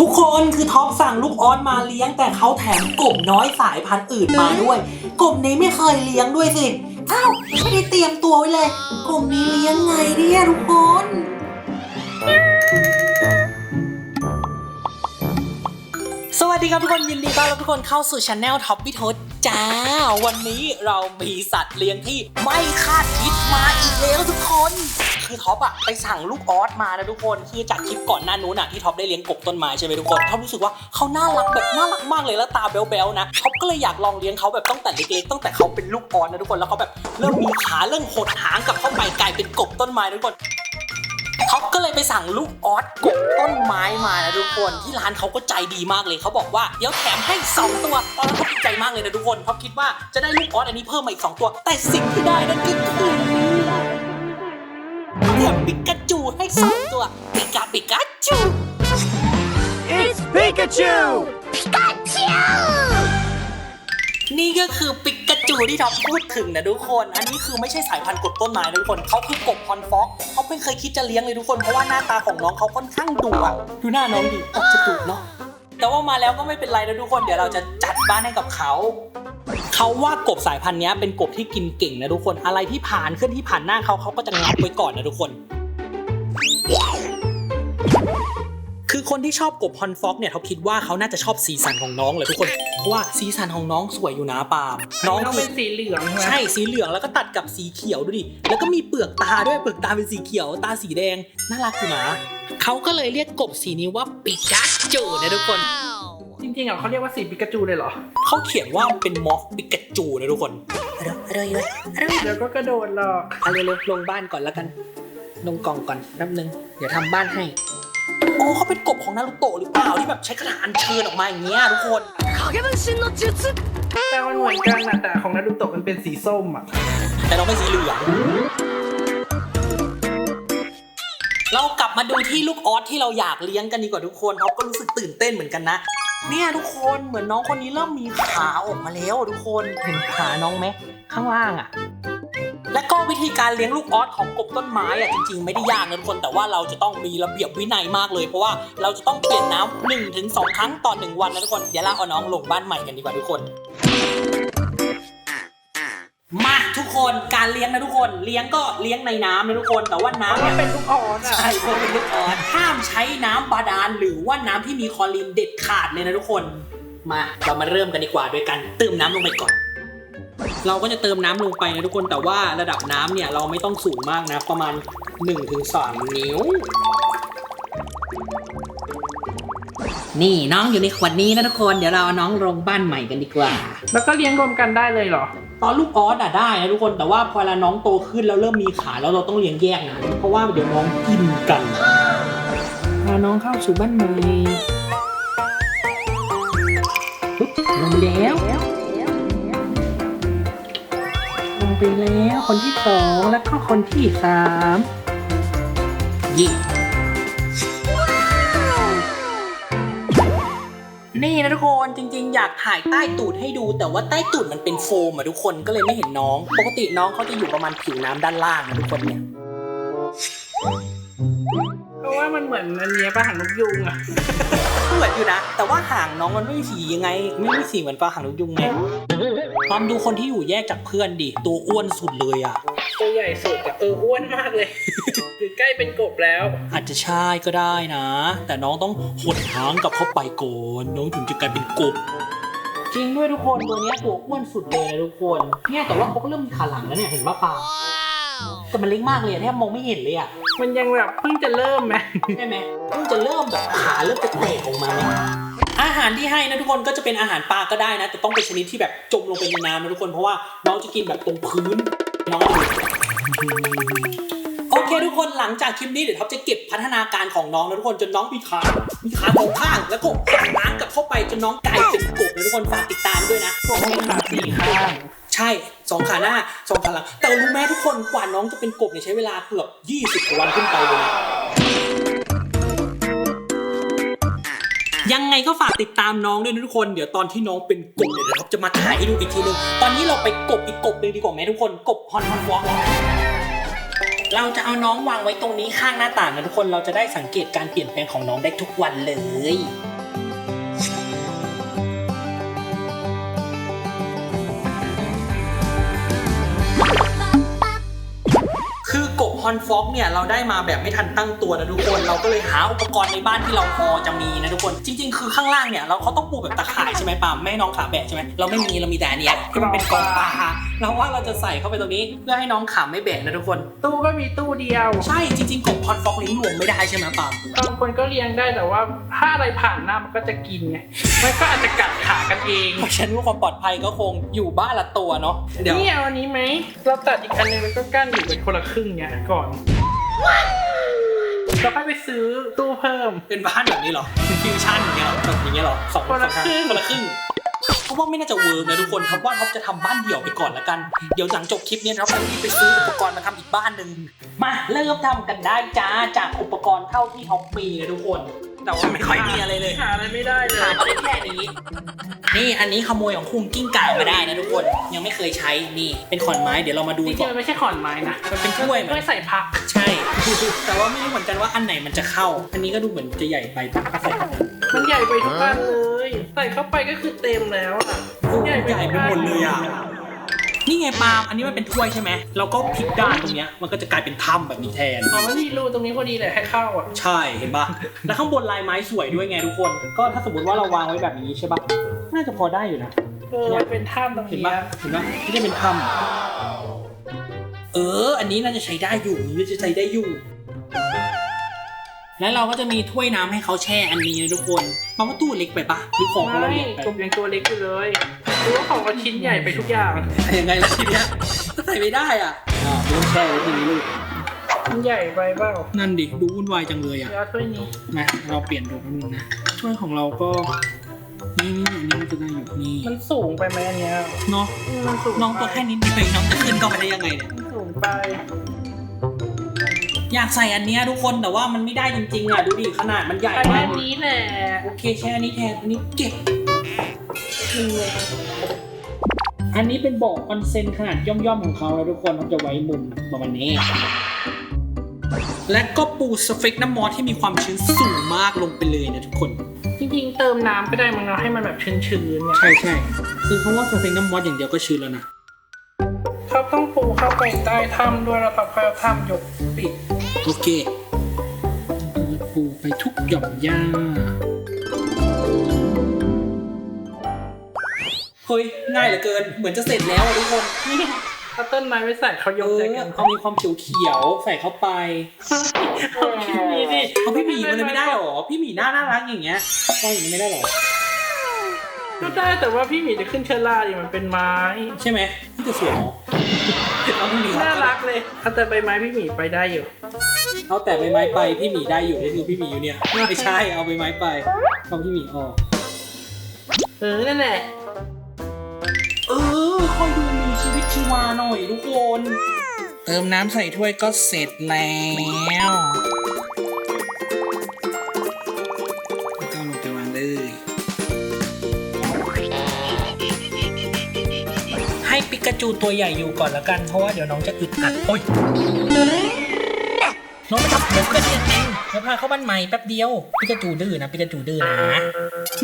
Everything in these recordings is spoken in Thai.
ทุกคนคือท็อปสั่งลูกออสมาเลี้ยง แต่เขาแถมกบน้อยสายพันธุ์อื่นมาด้วย กบนี้ไม่เคยเลี้ยงด้วยสิอ้าวไม่ได้เตรียมตัวไว้เลย กบนี้เลี้ยงไงเนี่ยทุกคน สวัสดีครับทุกคนยินดีต้อนรับทุกคนเข้าสู่ช anel ท็อปปี้ทศจ้า วันนี้เรามีสัตว์เลี้ยงที่ไม่คาดคิดมาอีกแล้วทุกคน คือท็อปอะไปสั่งลูกออสมานะทุกคน คือจากคลิปก่อนหน้านู้นอะที่ท็อปได้เลี้ยงกบต้นไม้ใช่ไหมทุกคนท็อปรู้สึกว่าเขาน่ารักแบบน่ารักมากเลยแล้วตาแบ๊วๆนะท็อปก็เลยอยากลองเลี้ยงเขาแบบตั้งแต่เล็กๆตั้งแต่เขาเป็นลูกออสนะทุกคนแล้วเขาแบบเริ่มมีขาเริ่มหดหางกลับเข้าไปกลายเป็นกบต้นไม้ทุกคนท็อปก็เลยไปสั่งลูกออสกบต้นไม้มานะทุกคนที่ร้านเขาก็ใจดีมากเลยเขาบอกว่าเดี๋ยวแถมให้ 2 ตัวตอนนั้นเขาดีใจมากเลยนะทุกคนเขาคิดว่าจะได้ลูกออสอันนี้เพิ่มมาอีก 2 ตัว แต่สิ่งที่ได้นั่นก็คือ ปิกาจูให้สองตัว ปิกาปิกาจู It's Pikachu! นี่ก็คือปิกาจูที่ท็อปพูดถึงนะทุกคน อันนี้คือไม่ใช่สายพันธุ์กบต้นไม้นะทุกคนเขาคือกบฮอนฟ็อกเขาไม่เคยคิดจะเลี้ยงเลยทุกคน เพราะว่าหน้าตาของน้องเขาค่อนข้างดุอะดูหน้าน้องดิออกจะดุเนาะแต่ว่ามาแล้วก็ไม่เป็นไรนะทุกคน เดี๋ยวเราจะจัดบ้านให้กับเขา เขาว่ากบสายพันธุ์เนี้ยเป็นกบที่กินเก่งนะทุกคน อะไรที่ผ่านขึ้นที่ผ่านหน้าเขาเขาก็จะงับไว้ก่อนนะทุกคน คือคนที่ชอบกบฮอนฟ็อกเนี่ยเขาคิดว่าเขาน่าจะชอบสีสันของน้องเลยทุกคน เพราะว่าสีสันของน้องสวยอยู่นะปาล์มน้องต้องคืเป็อนสีเหลืองใช่ไหมใช่สีเหลืองแล้วก็ตัดกับสีเขียวดูดิ แล้วก็มีเปลือกตาด้วยเปลือกตาเป็นสีเขียว ตาสีแดงน่ารักอยู่นะเขาก็เลยเรียกกบสีนี้ว่าปิกาจูนะทุกคน จริงๆอะเขาเรียกว่าสีปิกาจูเลยเหรอ เขาเขียนว่าเป็นมอฟปิกาจูนะทุกคนอะไรอะไรอะไรเดี๋ยวก็กระโดดหรอกเอาเร็วๆลงบ้านก่อนแล้วกัน ลงกล่องก่อนแป๊บนึง เดี๋ยวทำบ้านให้โอ้เขาเป็นกบของนารุโตะหรือเปล่าที่แบบใช้กระดาษอัญเชิญออกมาอย่างเงี้ยทุกคนแต่มันเหมือนกันนะแต่ของนารูโตะมันเป็นสีส้มอะ แต่น้องเป็นสีเหลืองเรากลับมาดูที่ลูกออสที่เราอยากเลี้ยงกันดีกว่าทุกคนเขาก็รู้สึกตื่นเต้นเหมือนกันนะ เนี่ยทุกคนเหมือนน้องคนนี้เริ่มมีขาออกมาแล้วทุกคนเห็นขาน้องไหมข้างล่างอะและก็วิธีการเลี้ยงลูกออสของกบต้นไม้อะจริงๆ ไม่ได้ยากนะทุกคนแต่ว่าเราจะต้องมีระเบียบวินัยมากเลย เพราะว่าเราจะต้องเปลี่ยนน้ำหนึ่งถึงสองครั้งต่อหนึ่งวันนะทุกคนเดี๋ยวเราเอาน้องลงบ้านใหม่กันดีกว่าทุกคน มาทุกคนการเลี้ยงนะทุกคน เลี้ยงก็เลี้ยงในน้ำนะทุกคน แต่ว่าน้ำมัเนี่นยเป็นลูกออสอะใช่เพราะเป็นลูกออสห้ามใช้น้ำบาดาลหรือว่าน้ำที่มีคลอรีนเด็ดขาดเลยนะทุกคน มาเรามาเริ่มกันดีกว่าโดยการเติมน้ำลงไปก่อน เราก็จะเติมน้ำลงไปนะทุกคนแต่ว่าระดับน้ำเนี่ยเราไม่ต้องสูงมากนะประมาณ1-3นิ้ว นี่น้องอยู่ในขวดนี้นะทุกคน เดี๋ยวเราเอาน้องลงบ้านใหม่กันดีกว่า แล้วก็เลี้ยงรวมกันได้เลยเหรอ ตอนลูกออสอะได้นะทุกคนแต่ว่าพอเวลาน้องโตขึ้นแล้วเริ่มมีขาแล้วเราต้องเลี้ยงแยกนะเพราะว่าเดี๋ยวน้องกินกันพาน้องเข้าสู่บ้านใหม่ลงไปแล้วลงไปแล้วคนที่สองแล้วก็คนที่สามยี่ นี่นะทุกคนจริงๆ อยากถ่ายใต้ตูดให้ดู แต่ว่าใต้ตูดมันเป็นโฟมอะทุกคนก็เลยไม่เห็นน้อง ปกติน้องเขาจะอยู่ประมาณผิวน้ำด้านล่างนะทุกคนเนี่ย เพราะว่ามันเหมือนอันเนี้ยปลาหางนกยุงอะเหมือนอยู่นะ แต่ว่าหางน้องมันไม่มีสียังไง ไม่มีสีเหมือนปลาหางนกยุงไงตามดูคนที่อยู่แยกจากเพื่อนดิ ตัวอ้วนสุดเลยอะ ตัวใหญ่สุดอะเอออ้วนมากเลย คือใกล้เป็นกบแล้ว อาจจะใช่ก็ได้นะ แต่น้องต้องหดหางกลับเข้าไปก่อนน้องถึงจะกลายเป็นกบ จริงด้วยทุกคนตัวเนี้ยตัวอ้วนสุดเลยนะทุกคนเนี่ยแต่ว่าเขาก็เริ่มมีขาหลังแล้วเนี่ยเห็นป่ะปาแต่มันเล็กมากเลยอะแทบมองไม่เห็นเลยอะมันยังแบบเพิ่งจะเริ่มไหม ใช่ไหมเพิ่งจะเริ่มแบบขาเริ่มจะแตกออกมาเนี่ยอาหารที่ให้นะทุกคนก็จะเป็นอาหารปลาก็ได้นะ แต่ต้องเป็นชนิดที่แบบจมลงไปในน้ำนะทุกคนเพราะว่าน้องจะกินแบบตรงพื้น น้องโอเคทุกคนหลังจากคลิปนี้เดี๋ยวท็อปจะเก็บพัฒนาการของน้องนะทุกคนจนน้องมีขามีขาสองข้างแล้วก็หดน้ำกลับเข้าไปจนน้องกลายเป็นกบนะทุกคนฝากติดตามด้วยนะพวกนี้ขาสี่ข้างใช่สองขาหน้าสองขาหลังแต่รู้ไหมทุกคนกว่าน้องจะเป็นกบเนี่ยใช้เวลาเกือบ 20กว่าวันขึ้นไปเลย ยังไงก็ฝากติดตามน้องด้วยนะทุกคน เดี๋ยวตอนที่น้องเป็นกบเนี่ยเดี๋ยวเราจะมาถ่ายให้ดูอีกทีนึง ตอนนี้เราไปกบอีกกบเลยดีกว่าไหมทุกคน กบฮอนฮอนวอล์กเราจะเอาน้องวางไว้ตรงนี้ข้างหน้าต่างนะทุกคน เราจะได้สังเกตการเปลี่ยนแปลงของน้องได้ทุกวันเลย คอนฟ็อกเนี่ยเราได้มาแบบไม่ทันตั้งตัวนะทุกคน เราก็เลยหาอุปกรณ์ในบ้านที่เราพอจะมีนะทุกคน จริง ๆ คือข้างล่างเนี่ยเราเขาต้องปูแบบตะข่ายใช่ไหมปามไม่น้องขาแบะใช่ไหมเราไม่มีเรามีแต่อันเนี้ยที่มันเป็นกองปลาเราว่าเราจะใส่เข้าไปตรงนี้ เพื่อให้น้องขาไม่แบะนะทุกคน ตู้ก็มีตู้เดียว ใช่จริงๆกบฮอนฟ็อกเลี้ยงรวมไม่ได้ใช่ไหมปาล์มบางคนก็เลี้ยงได้แต่ว่าถ้าอะไรผ่านหน้ามันก็จะกินไงมันก็อาจจะกัดขากันเองเพราะฉะนั้นว่าความปลอดภัยก็คงอยู่บ้านละตัวเนาะเดี๋ยวนี่เอาอันนี้ไหมเราตัดอีกอันหนึงแล้วก็กั้นอยู่เป็นคนละครึ่งเนี่ยก่อนเราค่อยไปซื้อตู้เพิ่มเป็นบ้านแบบนี้เหรอเป็นฟิวชั่นอย่างเงี้ยเหรอแบบอย่างเงี้ยเหรอสองคนละสองครึ่งคนละครึ่ง เพราะว่าไม่น่าจะเวิร์กนะทุกคนครับว่าท็อปจะทำบ้านเดี่ยวไปก่อนละกัน เดี๋ยวหลังจบคลิปเนี้ยเราจะรีบไปซื้ออุปกรณ์มาทำอีกบ้านหนึ่งมาเริ่มทำกันได้จ้าจากอุปกรณ์เท่าที่ท็อปมีนะทุกคนแต่ว่าไม่ค่อยมีอะไรเลยหาอะไรไม่ได้เลยหามาได้แค่นี้ นี่อันนี้ขโมยของคุงกิ้งก่ามาได้นะทุกคนยังไม่เคยใช้นี่เป็นขอนไม้เดี๋ยวเรามาดูจริก่งอๆนมันไม่ใช่ขอนไม้นะมันเป็นกล้วยไหมกล้วยใส่ผักใช่ แต่ว่าไม่รู้เหมือนกันว่าอันไหนมันจะเข้า อันนี้ก็ดูเหมือนจะใหญ่ไปปะก็ใส่เข้าไปมันใหญ่ไปทุกอันเลย ใส่เข้าไปก็คือเต็มแล้วอะใหญ่ไปหมดเลยอะ นี่ไงปาล์มอันนี้มันเป็นถ้วยใช่ไหมเราก็พลิกด้านตรงเนี้ยมันก็จะกลายเป็นถ้ำแบบนี้แทน อ๋อมันมีรูตรงนี้พอดีเลยให้เข้าอะ ใช่เห็นปะแล้วข้างบนลายไม้สวยด้วยไงทุกคน ก็ถ้าสมมติว่าเราวางไว้แบบนี้ใช่ปะน่าจะพอได้อยู่นะ เออมันเป็นถ้ำตรงเห็นนี้ปะเห็นปะไม่ได้เป็นถ้ำเออ อันนี้น่าจะใช้ได้อยู่น่าจะใช้ได้อยู่ แล้วเราก็จะมีถ้วยน้ำให้เขาแช่อันนี้นะทุกคนเพราะว่าตู้เล็กไปปะหรือของของเราไม่เล็กไปกบยังตัวเล็กอยู่เลยหรือว่าของเราชิ้นใหญ่ไปทุกอย่างยังไงล่ะทีเนี้ยก็ใส่ไม่ได้อะอ่าไม่ต้องแช่ไว้ทีนี้ลูกมันใหญ่ไปเปล่านั่นดิดูวุ่นวายจังเลยอะเดี๋ยวเอาถ้วยนี้มาเราเปลี่ยนดูแป๊บนึงนะถ้วยของเราก็นี่นี่อันนี้มันจะได้อยู่นี่มันสูงไปไหมอันเนี้ยเนาะอืมมันสูงน้องตัวแค่นิดเดียวน้องจะขึ้นเข้าไปได้ยังไงเนี่ย มันสูงไป อยากใส่อันเนี้ยทุกคนแต่ว่ามันไม่ได้จริงๆอะดูดิขนาดมันใหญ่อันมากนี้แหละโอเคแช่อันนี้แทนอันนี้เก็บอันนี้เป็นบ่อออนเซ็นขนาดย่อมๆของเขาแล้วทุกคนเขาจะไว้มุมประมาณนี้ และก็ปูสเฟกน้ำมอสที่มีความชื้นสูงมากลงไปเลยนะทุกคน จริงๆเติมน้ำก็ได้มั้งเนาะให้มันแบบชื้นๆเนี่ยใช่ใช่คือเพราะว่าสเฟกน้ำมอสอย่างเดียวก็ชื้นแล้วนะเขาต้องปูเข้าไปใต้ถ้ำด้วยแล้วเราค่อยเอาถ้ำยกปิด โอเคปูไปทุกหย่อมหญ้าเฮ้ยง่ายเหลือเกิน เหมือนจะเสร็จแล้วอะทุกคนนี่ถ้าต้นไม้ไม่ใส่เขายเอกใจอกันเอามีความเขียวเขียวๆใส่เข้าไปเอาพี่มีดิเอาพี่หมีมันเลยไม่ได้หรอ พี่หมีน่าน่ารักอย่างเงี้ยก็อย่างนี้ไม่ได้หรอก็ได้แต่ว่าพี่หมีจะขึ้นเชอร่าดิมันเป็นไม้ ใช่ไหมพี่จะสวยเหรอ เอาพี่หมีน่ารักเลยเอาแต่ใบไม้พี่หมีไปได้อยู่ เอาแต่ใบไม้ไปพี่หมีได้อยู่นี่คือพี่หมีอยู่เนี่ยไม่ใช่เอาใบไม้ไปเอาพี่หมีออกเออนั่นแหละเออค่อยดูมีชีวิตชีวาหน่อยทุกคน เติมน้ำใส่ถ้วยก็เสร็จแล้วแล้ว กาจูตัวใหญ่อยู่ก่อนละกัน เพราะว่าเดี๋ยวน้องจะอึดอัดโอ้ย น้องไม่ทำผมกันเองเองเดี๋ยวพาเข้าบ้านใหม่แป๊บเดียวปิกาจูดื้อนะปิกาจูดื้อนะ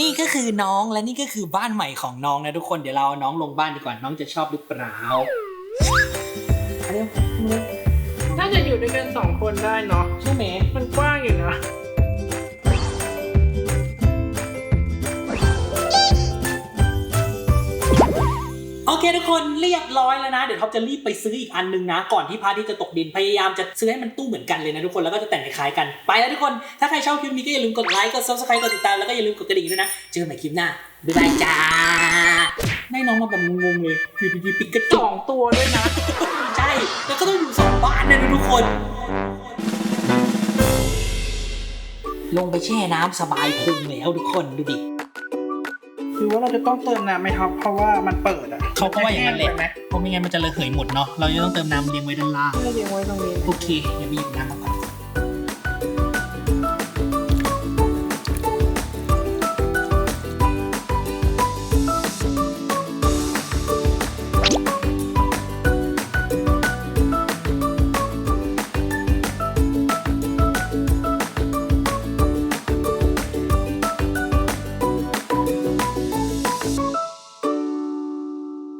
นี่ก็คือน้องและนี่ก็คือบ้านใหม่ของน้องนะทุกคนเดี๋ยวเราเอาน้องลงบ้านดีกว่าน้องจะชอบหรือเปล่าเอาเร็วเร็วน่าจะอยู่ด้วยกันสองคนได้เนาะใช่ไหมมันกว้างอยู่นะ เคทุกคนเรียบร้อยแล้วนะ เดี๋ยวท็อปจะรีบไปซื้ออีกอันนึงนะ ก่อนที่พระอาทิตย์จะตกดินพยายามจะซื้อให้มันตู้เหมือนกันเลยนะทุกคนแล้วก็จะแต่งคล้ายๆกันไปแล้วทุกคน ถ้าใครชอบคลิปนี้ก็อย่าลืมกดไลค์กด subscribe กดติดตามแล้วก็อย่าลืมกดกระดิ่งด้วยนะเจอกันใหม่คลิปหน้าบ๊ายบายจ้าได้น้องมาแบบงงๆเลยอยู่ดีๆปิกระสจอกงตัวด้วยนะ ใช่แล้วก็ต้องอยู่สองบ้านนะทุกคน ลงไปแช่น้ำสบายพุงแล้วทุกคนดูดิ คือว่าเราจะต้องเติมน้ำไหมท็อปเพราะว่ามันเปิดอะเขาก็ว่าอย่างนั้นแหละไปไหมเพราะไม่งั้นมันจะระเหยหมดเนาะ เราจะต้องเติมน้ำเลี้ยงไว้ด้านล่างไม่ได้เลี้ยงไว้ตรงนี้ โอเคอย่าไปหยิบน้ำมาก่อน